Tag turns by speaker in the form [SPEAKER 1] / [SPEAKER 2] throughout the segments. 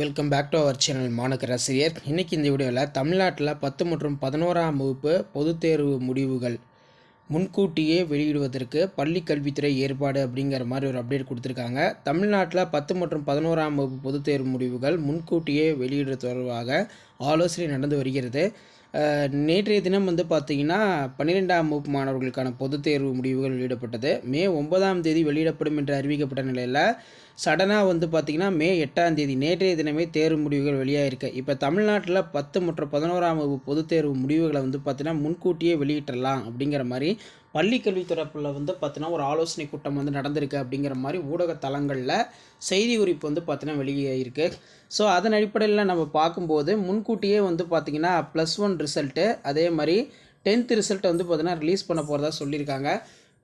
[SPEAKER 1] Welcome back to our channel மாணக்கர் இன்றைக்கி இந்த வீடியோவில் தமிழ்நாட்டில் பத்து மற்றும் பதினோராம் வகுப்பு பொதுத் தேர்வு முடிவுகள் முன்கூட்டியே வெளியிடுவதற்கு பள்ளி கல்வித்துறை ஏற்பாடு அப்படிங்கிற மாதிரி ஒரு அப்டேட் கொடுத்துருக்காங்க. தமிழ்நாட்டில் பத்து மற்றும் பதினோராம் வகுப்பு பொதுத் தேர்வு முடிவுகள் முன்கூட்டியே வெளியிட தொடர்பாக ஆலோசனை நடந்து வருகிறது. நேற்றைய தினம் வந்து பார்த்திங்கன்னா பன்னிரெண்டாம் வகுப்பு மாணவர்களுக்கான பொதுத் தேர்வு முடிவுகள் வெளியிடப்பட்டது. மே ஒன்பதாம் தேதி வெளியிடப்படும் என்று அறிவிக்கப்பட்ட நிலையில் சடனாக வந்து பார்த்திங்கன்னா மே எட்டாம் தேதி நேற்றைய தினமே தேர்வு முடிவுகள் வெளியாகிருக்கு இப்போ தமிழ்நாட்டில் பத்து மற்றும் பதினோராம் வகுப்பு பொதுத் தேர்வு முடிவுகளை வந்து பார்த்திங்கன்னா முன்கூட்டியே வெளியிட்டலாம் அப்படிங்கிற மாதிரி பள்ளிக்கல்வி தரப்பில் வந்து பார்த்தீங்கன்னா ஒரு ஆலோசனை கூட்டம் வந்து நடந்திருக்கு அப்படிங்கிற மாதிரி ஊடக தளங்களில் செய்தி குறிப்பு வந்து பார்த்தீங்கன்னா வெளியாகிருக்கு ஸோ அதன் அடிப்படையில் நம்ம பார்க்கும்போது முன்கூட்டியே வந்து பார்த்திங்கன்னா ப்ளஸ் ஒன் ரிசல்ட்டு அதே மாதிரி டென்த் ரிசல்ட்டை வந்து பார்த்தீங்கன்னா ரிலீஸ் பண்ண போகிறதா சொல்லியிருக்காங்க.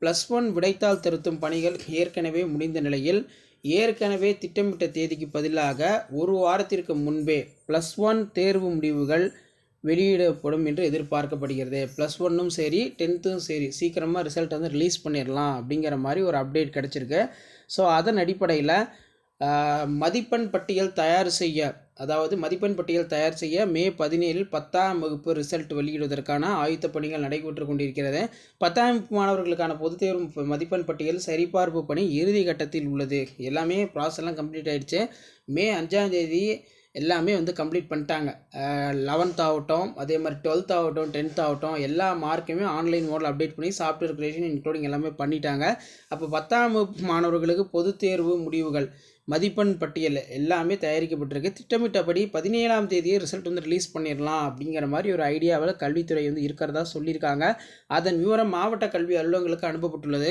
[SPEAKER 1] ப்ளஸ் ஒன் விடைத்தாள் திருத்தும் பணிகள் ஏற்கனவே முடிந்த நிலையில் ஏற்கனவே திட்டமிட்ட தேதிக்கு பதிலாக ஒரு வாரத்திற்கு முன்பே ப்ளஸ் ஒன் தேர்வு முடிவுகள் வெளியிடப்படும் என்று எதிர்பார்க்கப்படுகிறது. ப்ளஸ் ஒன்னும் சரி டென்த்தும் சரி சீக்கிரமாக ரிசல்ட் வந்து ரிலீஸ் பண்ணிடலாம் அப்படிங்கிற மாதிரி ஒரு அப்டேட் கிடச்சிருக்கு. ஸோ அதன் அடிப்படையில் மதிப்பெண் பட்டியல் தயார் செய்ய அதாவது மதிப்பெண் பட்டியல் தயார் செய்ய மே பதினேழில் பத்தாம் வகுப்பு ரிசல்ட் வெளியிடுவதற்கான ஆயுத்த பணிகள் நடைபெற்று கொண்டிருக்கிறது. பத்தாம் வகுப்பு மாணவர்களுக்கான பொதுத் தேர்வு மதிப்பெண் பட்டியல் சரிபார்ப்பு பணி இறுதி கட்டத்தில் உள்ளது. எல்லாமே ப்ராசஸ்லாம் கம்ப்ளீட் ஆகிடுச்சு மே அஞ்சாம் தேதி எல்லாமே வந்து கம்ப்ளீட் பண்ணிட்டாங்க. லெவன்த் ஆகட்டும் அதே மாதிரி டுவெல்த் ஆகட்டும் டென்த் ஆகட்டும் எல்லா மார்க்குமே ஆன்லைன் மோடில் அப்டேட் பண்ணி சாஃப்ட்வேர் கிரியேஷன் இன்க்ளூடிங் எல்லாமே பண்ணிட்டாங்க. அப்போ பத்தாம் வகுப்பு மாணவர்களுக்கு பொதுத் தேர்வு முடிவுகள். மதிப்பெண் பட்டியல் எல்லாமே தயாரிக்கப்பட்டிருக்கு. திட்டமிட்டபடி பதினேழாம் தேதியே ரிசல்ட் வந்து ரிலீஸ் பண்ணிடலாம் அப்படிங்கிற மாதிரி ஒரு ஐடியாவில் கல்வித்துறை வந்து இருக்கிறதா சொல்லியிருக்காங்க. அதன் விவரம் மாவட்ட கல்வி அலுவலகங்களுக்கு அனுப்பப்பட்டுள்ளது.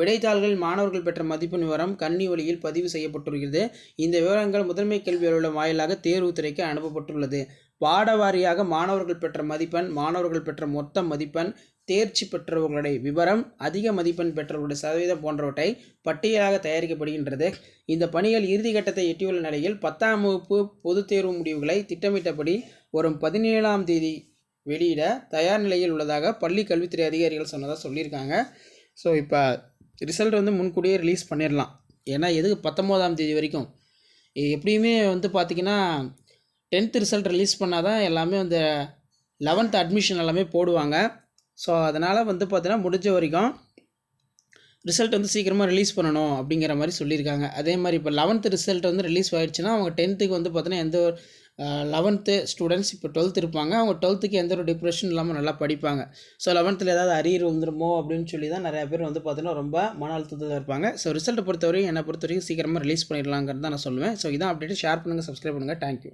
[SPEAKER 1] விடைத்தாள்கள் மாணவர்கள் பெற்ற மதிப்பெண் விவரம் கன்னி வழியில் பதிவு செய்யப்பட்டுள்ளது இந்த விவரங்கள் முதன்மை கல்வி அலுவலகம் வாயிலாக தேர்வுத்துறைக்கு அனுப்பப்பட்டுள்ளது. பாடவாரியாக மாணவர்கள் பெற்ற மதிப்பெண் மாணவர்கள் பெற்ற மொத்த மதிப்பெண் தேர்ச்சி பெற்றவர்களுடைய விவரம் அதிக மதிப்பெண் பெற்றவர்களுடைய சதவீதம் போன்றவற்றை பட்டியலாக தயாரிக்கப்படுகின்றது. இந்த பணிகள் இறுதிக்கட்டத்தை எட்டியுள்ள நிலையில் பத்தாம் வகுப்பு பொதுத் தேர்வு முடிவுகளை திட்டமிட்டபடி வரும் பதினேழாம் தேதி வெளியிட தயார் நிலையில் உள்ளதாக பள்ளி கல்வித்துறை அதிகாரிகள் சொன்னதாக சொல்லியிருக்காங்க. ஸோ இப்போ ரிசல்ட் வந்து முன்கூடியே ரிலீஸ் பண்ணிடலாம் ஏன்னா எதுக்கு பத்தொம்போதாம் தேதி வரைக்கும்? எப்படியுமே வந்து பார்த்திங்கன்னா டென்த் ரிசல்ட் ரிலீஸ் பண்ணால் தான் எல்லாமே வந்து லெவன்த் அட்மிஷன் எல்லாமே போடுவாங்க. ஸோ அதனால் வந்து பார்த்தீங்கன்னா முடிஞ்ச வரைக்கும் ரிசல்ட் வந்து சீக்கிரமாக ரிலீஸ் பண்ணணும் அப்படிங்கிற மாதிரி சொல்லியிருக்காங்க. அதே மாதிரி இப்போ லெவன்த்து ரிசல்ட் வந்து ரிலீஸ் ஆகிடுச்சுன்னா அவங்க டென்த்துக்கு வந்து பார்த்தீங்கன்னா எந்த ஒரு லெவன்த்து ஸ்டூடெண்ட்ஸ் இப்போ டுவெல்த் இருப்பாங்க. அவங்க டுவெல்த்துக்கு எந்த ஒரு டிப்ரெஷன் இல்லாமல் நல்லா படிப்பாங்க. ஸோ லெவன்த்தில் ஏதாவது அரியர் வந்துருமோ அப்படின்னு சொல்லி தான் நிறையா பேர் வந்து பார்த்தீங்கன்னா ரொம்ப மன அழுத்தத்தில் இருப்பாங்க. ஸோ ரிசல்ட்டை பொறுத்தவரையும் என்னை பொறுத்த வரைக்கும் சீக்கிரமாக ரிலீஸ் பண்ணிடலாங்கிறது தான் நான் சொல்லுவேன். ஸோ இதான் அப்டேட் ஷேர் பண்ணுங்கள் சப்ஸ்கிரைப் பண்ணுங்கள் தேங்க்யூ